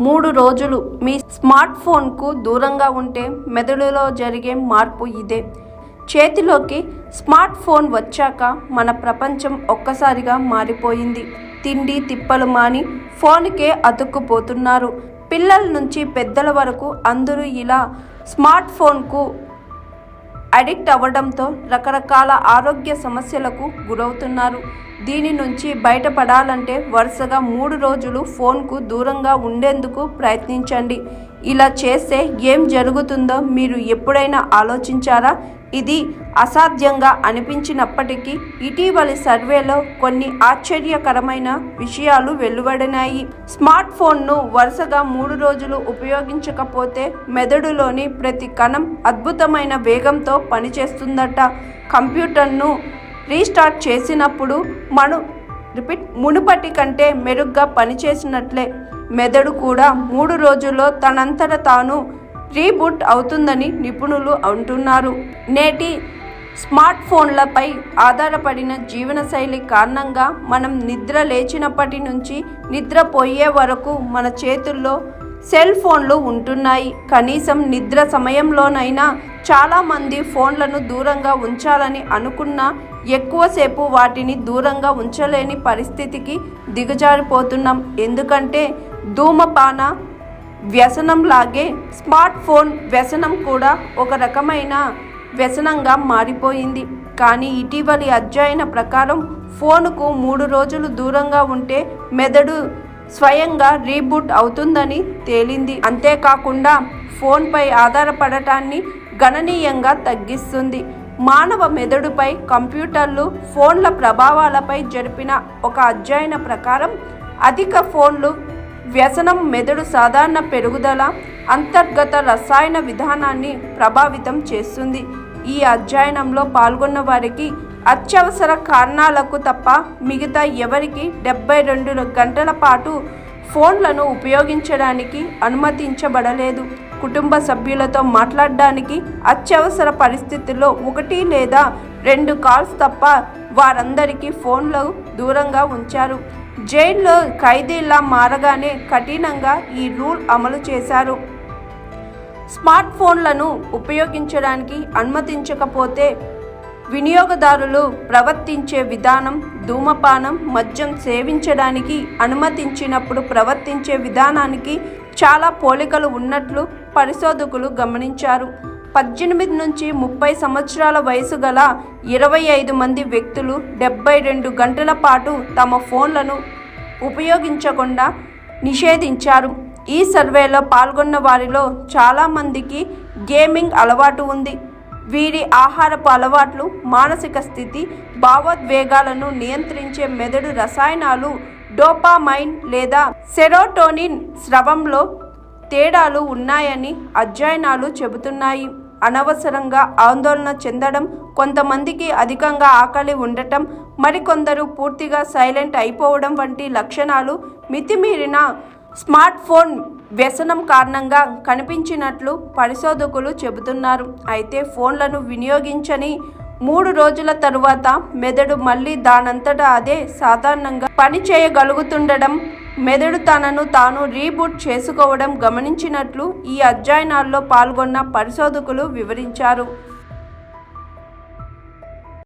మూడు రోజులు మీ స్మార్ట్ ఫోన్కు దూరంగా ఉంటే మెదడులో జరిగే మార్పు ఇదే. చేతిలోకి స్మార్ట్ ఫోన్ వచ్చాక మన ప్రపంచం ఒక్కసారిగా మారిపోయింది. తిండి తిప్పలు మాని ఫోన్కే అతుక్కుపోతున్నారు. పిల్లల నుంచి పెద్దల వరకు అందరూ ఇలా స్మార్ట్ ఫోన్కు అడిక్ట్ అవ్వడంతో రకరకాల ఆరోగ్య సమస్యలకు గురవుతున్నారు. దీని నుంచి బయటపడాలంటే వరుసగా మూడు రోజులు ఫోన్కు దూరంగా ఉండేందుకు ప్రయత్నించండి. ఇలా చేస్తే ఏం జరుగుతుందో మీరు ఎప్పుడైనా ఆలోచించారా? ఇది అసాధ్యంగా అనిపించినప్పటికీ ఇటీవలి సర్వేలో కొన్ని ఆశ్చర్యకరమైన విషయాలు వెలువడినాయి. స్మార్ట్ ఫోన్ను వరుసగా మూడు రోజులు ఉపయోగించకపోతే మెదడులోని ప్రతి కణం అద్భుతమైన వేగంతో పనిచేస్తుందట. కంప్యూటర్ను రీస్టార్ట్ చేసినప్పుడు మను రిపీట్ మునుపటి కంటే మెరుగ్గా పనిచేసినట్లే. మెదడు కూడా మూడు రోజుల్లో తనంతట తాను రీబూట్ అవుతుందని నిపుణులు అంటున్నారు. నేటి స్మార్ట్ ఫోన్లపై ఆధారపడిన జీవనశైలి కారణంగా మనం నిద్ర లేచినప్పటి నుంచి నిద్రపోయే వరకు మన చేతుల్లో సెల్ ఫోన్లు ఉంటున్నాయి. కనీసం నిద్ర సమయంలోనైనా చాలామంది ఫోన్లను దూరంగా ఉంచాలని అనుకున్నా ఎక్కువసేపు వాటిని దూరంగా ఉంచలేని పరిస్థితికి దిగజారిపోతున్నాం. ఎందుకంటే ధూమపాన వ్యసనంలాగే స్మార్ట్ ఫోన్ వ్యసనం కూడా ఒక రకమైన వ్యసనంగా మారిపోయింది. కానీ ఇటీవలి అధ్యయన ప్రకారం ఫోనుకు మూడు రోజులు దూరంగా ఉంటే మెదడు స్వయంగా రీబూట్ అవుతుందని తేలింది. అంతేకాకుండా ఫోన్పై ఆధారపడటాన్ని గణనీయంగా తగ్గిస్తుంది. మానవ మెదడుపై కంప్యూటర్లు ఫోన్ల ప్రభావాలపై జరిపిన ఒక అధ్యయన ప్రకారం అధిక ఫోన్లు వ్యసనం మెదడు సాధారణ పెరుగుదల అంతర్గత రసాయన విధానాన్ని ప్రభావితం చేస్తుంది. ఈ అధ్యయనంలో పాల్గొన్న వారికి అత్యవసర కారణాలకు తప్ప మిగతా ఎవరికి డెబ్బై రెండు గంటల పాటు ఫోన్లను ఉపయోగించడానికి అనుమతించబడలేదు. కుటుంబ సభ్యులతో మాట్లాడడానికి అత్యవసర పరిస్థితుల్లో ఒకటి లేదా రెండు కాల్స్ తప్ప వారందరికీ ఫోన్లు దూరంగా ఉంచారు. జైల్లో ఖైదీలా మారగానే కఠినంగా ఈ రూల్ అమలు చేశారు. స్మార్ట్ ఫోన్లను ఉపయోగించడానికి అనుమతించకపోతే వినియోగదారులు ప్రవర్తించే విధానం ధూమపానం మద్యం సేవించడానికి అనుమతించినప్పుడు ప్రవర్తించే విధానానికి చాలా పోలికలు ఉన్నట్లు పరిశోధకులు గమనించారు. పద్దెనిమిది నుంచి ముప్పై సంవత్సరాల వయసు గల ఇరవై ఐదు మంది వ్యక్తులు డెబ్బై రెండు గంటల పాటు తమ ఫోన్లను ఉపయోగించకుండా నిషేధించారు. ఈ సర్వేలో పాల్గొన్న వారిలో చాలామందికి గేమింగ్ అలవాటు ఉంది. వీరి ఆహారపు అలవాట్లు మానసిక స్థితి భావోద్వేగాలను నియంత్రించే మెదడు రసాయనాలు డోపామైన్ లేదా సెరోటోనిన్ స్రవంలో తేడాలు ఉన్నాయని అధ్యయనాలు చెబుతున్నాయి. అనవసరంగా ఆందోళన చెందడం కొంతమందికి అధికంగా ఆకలి ఉండటం మరికొందరు పూర్తిగా సైలెంట్ అయిపోవడం వంటి లక్షణాలు మితిమీరిన స్మార్ట్ ఫోన్ వ్యసనం కారణంగా కనిపించినట్లు పరిశోధకులు చెబుతున్నారు. అయితే ఫోన్లను వినియోగించని మూడు రోజుల తరువాత మెదడు మళ్ళీ దానంతటా అదే సాధారణంగా పనిచేయగలుగుతుండడం మెదడు తనను తాను రీబూట్ చేసుకోవడం గమనించినట్లు ఈ అధ్యయనాల్లో పాల్గొన్న పరిశోధకులు వివరించారు.